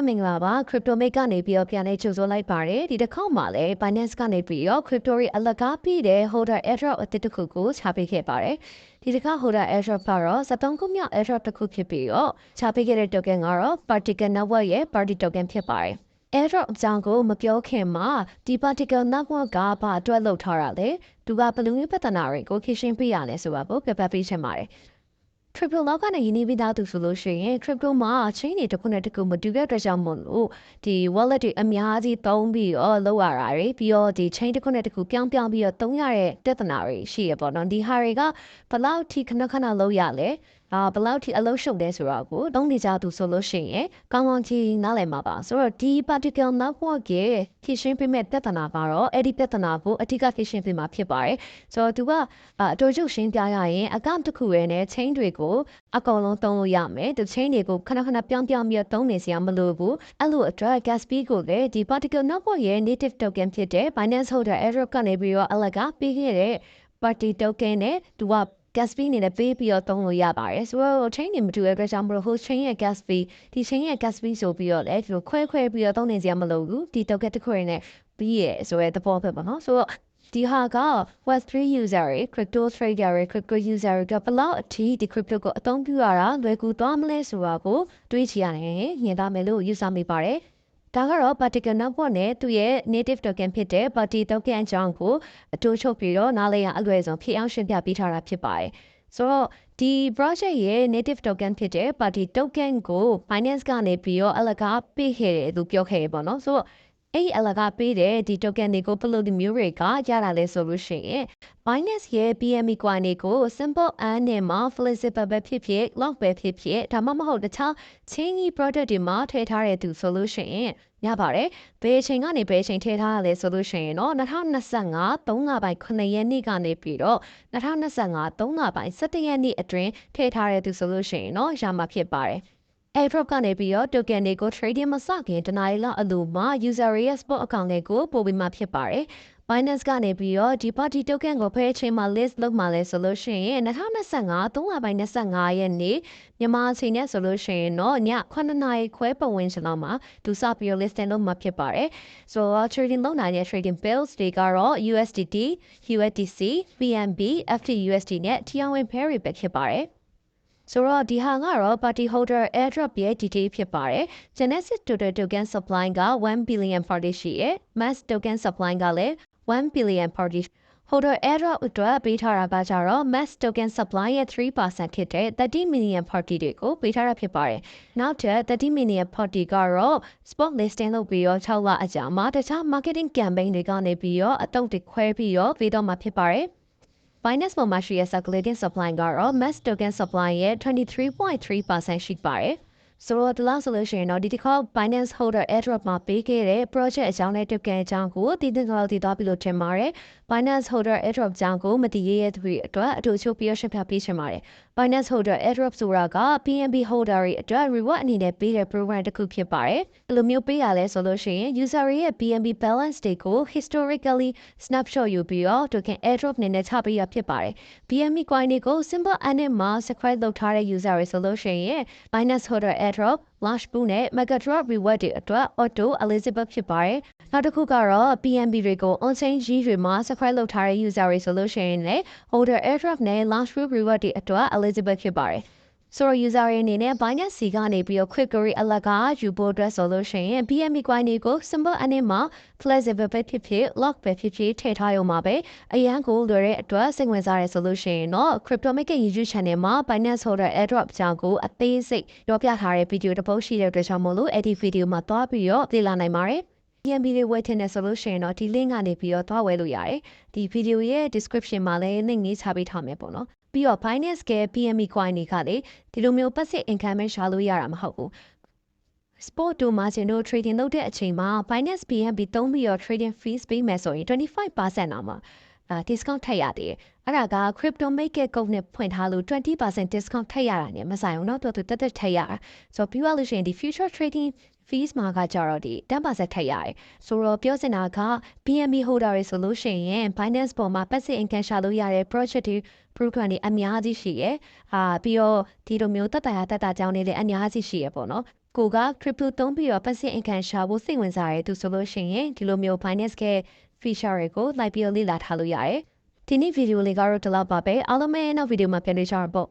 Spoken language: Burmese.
ပဲမင်္ဂလာပါ crypto make ကနေပြီးတော့ပြန်လေးကြိုဆိုလိုက်ပါတယ်ဒီတစ်ခေါက်မှာလည်း Binance ကနေပြီးတော့ crypto တွေအလကားပြီးတဲ့ holder airdrop အသစ်တစ်ခုကိုချပေးခဲ့ပါတယ်ဒီတစ်ခါ holder airdrop ကတော့73ခုမြောက် airdrop တစ်ခုဖြစ်ပြီးတော့ချပေးခဲ့တဲ့ token ကတော့ particle network ရဲ့ party token ဖြစ်ပါတယ် airdrop အကြောင်းကိုမပြောခင်မှာဒီ particle network ကဘာအတွက်လောက်ထားတာလဲသူကဘယ်လိုမျိုးပြဿနာတွေကိုဖြေရှင်းပြရလဲဆိုတာကိုပြပြပေးချင်ပါတယ် crypto လောက်ကနေယင်းနေပြီးသားသူဆိုလို့ရှိရင် crypto မှာ chain တွေတစ်ခုနဲ့တစ်ခုမတူတဲ့အတွက်ကြောင့်မို့လို့ဒီ wallet တွေအများကြီးသုံးပြီးတော့လောက်ရတာတွေပြီးတော့ဒီ chain တစ်ခုနဲ့တစ်ခုပြောင်းပြောင်းပြီးတော့သုံးရတဲ့ပြဿနာတွေရှိရပေါ့နော်ဒီဟာတွေကဘယ်လောက်ထိခဏခဏလောက်ရလဲ အာဘယ်လောက်ထိအလုံးရှုပ်လဲဆိုတော့ကိုသုံးနေကြသူဆိုလို့ရှိရင်ကောင်းကောင်းကြီးနားလည်မှာပါဆိုတော့ဒီ particle network ရဲ့ဖြည့်ရှင်းပေးမဲ့ပြဿနာကတော့အဲ့ဒီပြဿနာကိုအထူးကဖြည့်ရှင်းပေးမှာဖြစ်ပါတယ်ဆိုတော့သူကအအတော်ချုပ်ရှင်းပြရရင် account တစ်ခုရဲ့နဲ့ chain တွေကိုအကောင်လုံးသုံးလို့ရမယ်ဒီ chain တွေကိုခဏခဏပြောင်းပြောင်းပြီးတော့သုံးနေစရာမလိုဘူးအဲ့လိုအတွက် gas fee ကိုလည်းဒီ particle network ရဲ့ native token ဖြစ်တဲ့ Binance holder airdrop ကနေပြီးတော့အလကားပေးခဲ့တဲ့ party token နဲ့သူက gas fee အနေနဲ့ပေးပြီးတော့သုံးလို့ရပါတယ်ဆိုတော့ chain တွေမတူတဲ့အတွက်ကြောင့်မလို့ host chain ရဲ့ gas fee ဒီ chain ရဲ့ gas fee ဆိုပြီးတော့လည်းဒီလိုခွဲခွဲပြီးတော့သုံးနေစရာမလိုဘူးဒီ token တစ်ခုရင်းနဲ့ပြီးရဆိုရဲသဘောပဲပေါ့နော်ဆိုတော့ဒီဟာက Web3 user တွေ crypto trader တွေ crypto user တွေကဘယ်လောက်အထိဒီ crypto ကိုအသုံးပြုရတာလွယ်ကူသွားမလဲဆိုတာကိုတွေးချရတယ်ညင်သားမယ်လို့ယူဆမိပါတယ် ဒါကတော့ particle network နဲ့သူ့ရဲ့ native token ဖြစ်တဲ့ party token အကြောင်းကိုအတူချုပ်ပြီးတော့နားလည်ရအလွယ်ဆုံးဖြစ်အောင်ရှင်းပြပေးထားတာဖြစ်ပါတယ်ဆိုတော့ဒီ project ရဲ့ native token ဖြစ်တဲ့ party token ကို Binance ကနေပြီးတော့အလကားပေးခဲ့တယ်သူပြောခဲ့ရပေါ့နော်ဆိုတော့ အဲ့ဒီအလကားပေးတဲ့ဒီ token တွေကိုဘယ်လိုဒီမျိုးတွေကရတာလဲဆိုလို့ရှိရင် Binance ရဲ့ BNB coin တွေကို simple and နဲ့မှာ flexible ပဲဖြစ်ဖြစ် lock ပဲဖြစ်ဖြစ်ဒါမှမဟုတ်တခြား chain product တွေမှာထည့်ထားတဲ့သူဆိုလို့ရှိရင်ရပါတယ်။ဘယ်အချိန်ကနေဘယ်အချိန်ထည့်ထားရလဲဆိုလို့ရှိရင်တော့2025 3လပိုင်း9ရက်နေ့ကနေပြီးတော့2025 3လပိုင်း17ရက်နေ့အတွင်းထည့်ထားတဲ့သူဆိုလို့ရှိရင်တော့ရမှာဖြစ်ပါတယ်။ airdrop ကနေပြီးတော့ token တွေကို trading မစခင်တနားရီလောက်အလိုမှာ user ရဲ့ spot account တွေကိုပို့ပြီးမှဖြစ်ပါတယ်။ Binance ကနေပြီးတော့ဒီ party token ကိုဖယ်ချိန်မှာ list လုပ်မှလဲဆိုလို့ရှိရင်2025 3လပိုင်း25ရက်နေ့မြန်မာအချိန်နဲ့ဆိုလို့ရှိရင်တော့ည9နာရီခွဲပတ်ဝန်းကျင်လောက်မှာသူစပြီး listing လုပ်မှဖြစ်ပါတယ်။ဆိုတော့ trading လုပ်နိုင်တဲ့ trading bills တွေကတော့ USDT, USDC, BNB, FTUSD နဲ့ TRN pair တွေပဲဖြစ်ပါတယ်။ ဆိုတော့ဒီဟာကတော့ party holder airdrop ရဲ့ detail ဖြစ်ပါတယ်။ Genesis total token supply က1 billion party ရှိရယ် mass token supply ကလည်း1 billion party holder airdrop အတွက်ပေးထားတာကကြတော့ mass token supply ရဲ့3%ဖြစ်တဲ့30 million party တွေကိုပေးထားတာဖြစ်ပါတယ်။နောက်ထပ်30 million party ကတော့ spot listing လုပ်ပြီးတော့6လအကြာမှာတခြား marketing campaign တွေကနေပြီးတော့အတုံးတွေခွဲပြီးတော့ပေးတော့မှာဖြစ်ပါတယ်။ Binance ပေါ်မှာရှိတဲ့ circulating supply ကတော့ mass token supply ရဲ့23.3%ရှိပါတယ်။ ဆိုတော့ဒီလောက်ဆိုလို့ရှိရင်တော့ဒီတစ်ခေါက် Binance Holder Airdrop မှာပေးခဲ့တဲ့ project အကြောင်းနဲ့ token အကြောင်းကိုတည်တင်ကြလို့တည်သွားပြီလို့ထင်ပါတယ်။ Binance Holder Airdrop အကြောင်းကိုမတည်ရတဲ့သူတွေအတွက်အတူချိုးပြီးရှင်းပြပေးချင်ပါတယ်။ Binance Holder Airdrop ဆိုတာက BNB holder တွေအတွက် reward အနေနဲ့ပေးတဲ့ program တစ်ခုဖြစ်ပါတယ်။ဘယ်လိုမျိုးပေးရလဲဆိုလို့ရှိရင် user တွေရဲ့ BNB balance တွေကို historically snapshot ယူပြီးတော့ token airdrop အနေနဲ့ချပေးရဖြစ်ပါတယ်။ BNB coin တွေကို simple and မှာ subscribe လုပ်ထားတဲ့ user တွေဆိုလို့ရှိရင် Binance Holder airdrop, launch pool နဲ့ mega drop reward တွေအတွက် auto eligible ဖြစ်ပါတယ်။နောက်တစ်ခုကတော့ PNB တွေကို on-chain ကြီးတွေမှာ subscribe လုပ်ထားတဲ့ user တွေဆိုလို့ရှိရင်လည်း holder airdrop နဲ့ launch pool reward တွေအတွက် eligible ဖြစ်ပါတယ်။ ဆိုတော့ user တွေအနေနဲ့ Binance စီကနေပြီးတော့ quick query အလကားယူဖို့အတွက်ဆိုလို့ရှိရင် BNB coin တွေကို symbol အနေမှာ flexible ပဲဖြစ်ဖြစ် lock ပဲဖြစ်ဖြစ်ထည့်ထားရုံမှာပဲအရန်ကိုလွယ်တဲ့အတွက်စိတ်ဝင်စားရဆိုလို့ရှိရင်တော့ Crypto Market YouTube Channel မှာ Binance Holder Airdrop အကြောင်းကိုအသေးစိတ်ပြောပြထားတဲ့ဗီဒီယိုတစ်ပုဒ်ရှိတဲ့အတွက်ကြောင့်မို့လို့အဲ့ဒီဗီဒီယိုမှာသွားပြီးတော့သိလာနိုင်ပါတယ် PNB တွေဝယ်တင်နေဆိုလို့ရှိရင်တော့ဒီ link ကနေပြီးတော့သွားဝယ်လို့ရတယ်။ဒီဗီဒီယိုရဲ့ description မှာလည်း link လေးချပေးထားမယ်ပေါ့နော်။ပြီးတော့ Binance က PME coin တွေကလေဒီလိုမျိုး passive income ပဲရှာလို့ရတာမဟုတ်ဘူး sport တို့ margin တို့ trading လုပ်တဲ့အချိန်မှာ Binance BNB သုံးပြီးတော့ trading fees ပေးမယ်ဆိုရင်25%အောင်မှာအာ discount ထပ်ရသေးတယ်။အဲ့ဒါက crypto market code နဲ့ဖွင့်ထားလို့20% discount ထပ်ရတာနဲ့မဆိုင်ဘူးเนาะတော်တော်တက်တက်ထပ်ရတာ။ဆိုတော့ပြီးသွားလို့ရှိရင်ဒီ future trading fees မှာကကြတော့ဒီ10%ထပ်ရတယ်။ဆိုတော့ပြောစင်တာက BNB holder တွေဆိုလို့ရှိရင် Binance ပေါ်မှာ passive income ရှာလို့ရတဲ့ project တွေ program တွေအများကြီးရှိရယ်။ဟာပြီးတော့ဒီလိုမျိုးတက်တာရတက်တာကြောင်းနေလည်းအများကြီးရှိရယ်ပေါ့နော်ကိုက crypto သုံးပြီးတော့ passive income ရှာဖို့စိတ်ဝင်စားရတဲ့သူဆိုလို့ရှိရင်ဒီလိုမျိုး Binance က feature တွေကို like ပြီးတော့လေ့လာထားလို့ရတယ်ဒီနေ့ဗီဒီယိုလေးကတော့ဒီလောက်ပါပဲအားလုံးပဲနောက်ဗီဒီယိုမှာပြန်တွေ့ကြရပေါ့